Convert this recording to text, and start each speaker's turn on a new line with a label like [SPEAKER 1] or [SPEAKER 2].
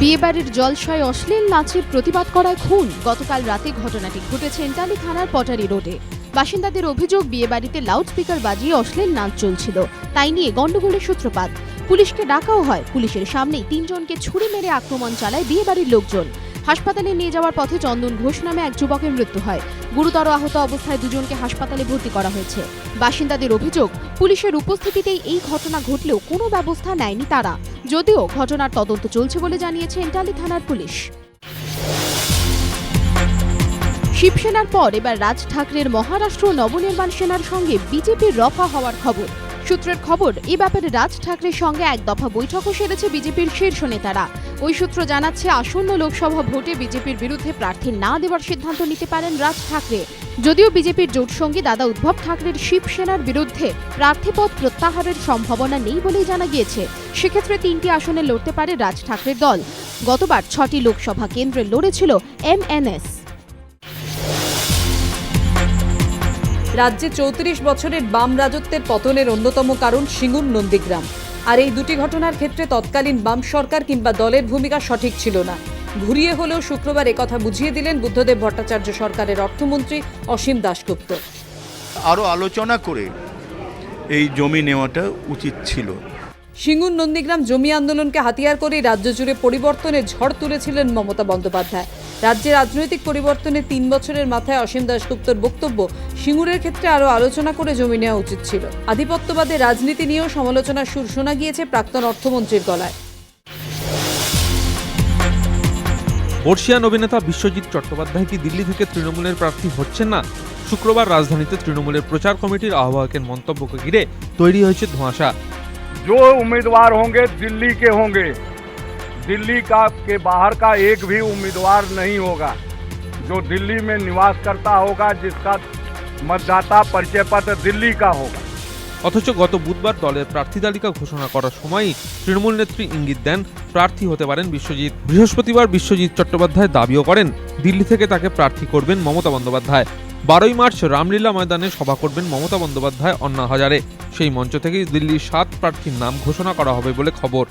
[SPEAKER 1] বিয়েবাড়ির জলশয় অশ্লীল নাচের প্রতিবাদ করায় খুন। গতকাল রাতে ঘটনাটি ঘটেছে এন্টালি থানার পটারি রোডে। বাসিন্দাদের অভিযোগ, বিয়েবাড়িতে লাউডস্পিকার বাজিয়ে অশ্লীল নাচ চলছিল। তাই নিয়ে গণ্ডগোলের সূত্রপাত। পুলিশকে ডাকাও হয়। পুলিশের সামনেই তিনজনকে ছুরি মেরে আক্রমণ চালায় বিয়েবাড়ির লোকজন। হাসপাতালে নিয়ে যাওয়ার পথে চন্দন ঘোষ নামে এক যুবকের মৃত্যু হয়। গুরুতর আহত অবস্থায় দুজনকে হাসপাতালে ভর্তি করা হয়েছে। বাসিন্দাদের অভিযোগ, পুলিশের উপস্থিতিতেই এই ঘটনা ঘটলেও কোনো ব্যবস্থা নেয়নি তারা। যদিও ঘটনার তদন্ত চলছে বলে জানিয়েছে এন্টালি থানার পুলিশ। শিবসেনার পর এবার রাজ ঠাকরের মহারাষ্ট্র নবনির্মাণ সেনার সঙ্গে বিজেপির রফা হওয়ার খবর। সূত্রের খবর, এ ব্যাপারে রাজ ঠাকরের সঙ্গে এক দফা বৈঠকও সেরেছে বিজেপির শীর্ষ নেতারা। ওই সূত্র জানাচ্ছে, আসন্ন লোকসভা ভোটে বিজেপির বিরুদ্ধে প্রার্থী না দেওয়ার সিদ্ধান্ত নিতে পারেন রাজ ঠাকরে। যদিও বিজেপির জোট সঙ্গী দাদা উদ্ধব ঠাকরের শিবসেনার বিরুদ্ধে প্রার্থীপদ প্রত্যাহারের সম্ভাবনা নেই বলেই জানা গিয়েছে। সেক্ষেত্রে তিনটি আসনে লড়তে পারে রাজ ঠাকরের দল। গতবার ছটি লোকসভা কেন্দ্রে লড়েছিল এমএনএস
[SPEAKER 2] রাজ্যে চৌত্রিশ বছরের বাম রাজত্বের পতনের অন্যতম কারণ সিঙ্গুর নন্দীগ্রাম। আর এই দুটি ঘটনার ক্ষেত্রে তৎকালীন বাম সরকার কিংবা দলের ভূমিকা সঠিক ছিল না। ঘুরিয়ে হলেও শুক্রবার কথা বুঝিয়ে দিলেন বুদ্ধদেব ভট্টাচার্য সরকারের অর্থমন্ত্রী অসীম দাশগুপ্ত।
[SPEAKER 3] আরও আলোচনা করে এই জমি নেওয়াটা উচিত ছিল।
[SPEAKER 2] সিঙ্গুর নন্দীগ্রাম জমি আন্দোলনকে হাতিয়ার করে রাজ্য জুড়ে পরিবর্তনের ঝড় তুলেছিলেন মমতা বন্দ্যোপাধ্যায়। রাজ্যে রাজনৈতিক পরিবর্তনের তিন বছরের মাথায় অসীম দাশগুপ্তর বক্তব্য সিঙ্গুরের ক্ষেত্রে আরও আলোচনা করে জমি নেওয়া উচিত ছিল আধিপত্যবাদে রাজনীতি নিয়েও সমালোচনার সুর শোনা গিয়েছে প্রাক্তন অর্থমন্ত্রীর গলায়
[SPEAKER 4] বর্ষিয়ান অভিনেতা বিশ্বজিৎ চট্টোপাধ্যায় কি দিল্লি থেকে তৃণমূলের প্রার্থী হচ্ছেন না শুক্রবার রাজধানীতে তৃণমূলের প্রচার কমিটির আহ্বায়কের মন্তব্যকে ঘিরে তৈরি হয়েছে ধোঁয়াশা
[SPEAKER 5] जो उम्मीदवार होंगे दिल्ली के होंगे दिल्ली का के बाहर का एक भी उम्मीदवार नहीं होगा जो दिल्ली में निवास करता होगा जिसका मतदाता परिचय पत्र दिल्ली का होगा
[SPEAKER 4] অথচ গত বুধবার দলের প্রার্থী তালিকা ঘোষণা করার সময়ই তৃণমূল নেত্রী ইঙ্গিত দেন প্রার্থী হতে পারেন বিশ্বজিৎ বৃহস্পতিবার বিশ্বজিৎ চট্টোপাধ্যায় দাবিও করেন দিল্লি থেকে তাকে প্রার্থী করবেন মমতা বন্দ্যোপাধ্যায় বারোই মার্চ রামলীলা ময়দানে সভা করবেন মমতা বন্দ্যোপাধ্যায় অন্না হাজারে সেই মঞ্চ থেকেই দিল্লির সাত প্রার্থীর নাম ঘোষণা করা হবে বলে খবর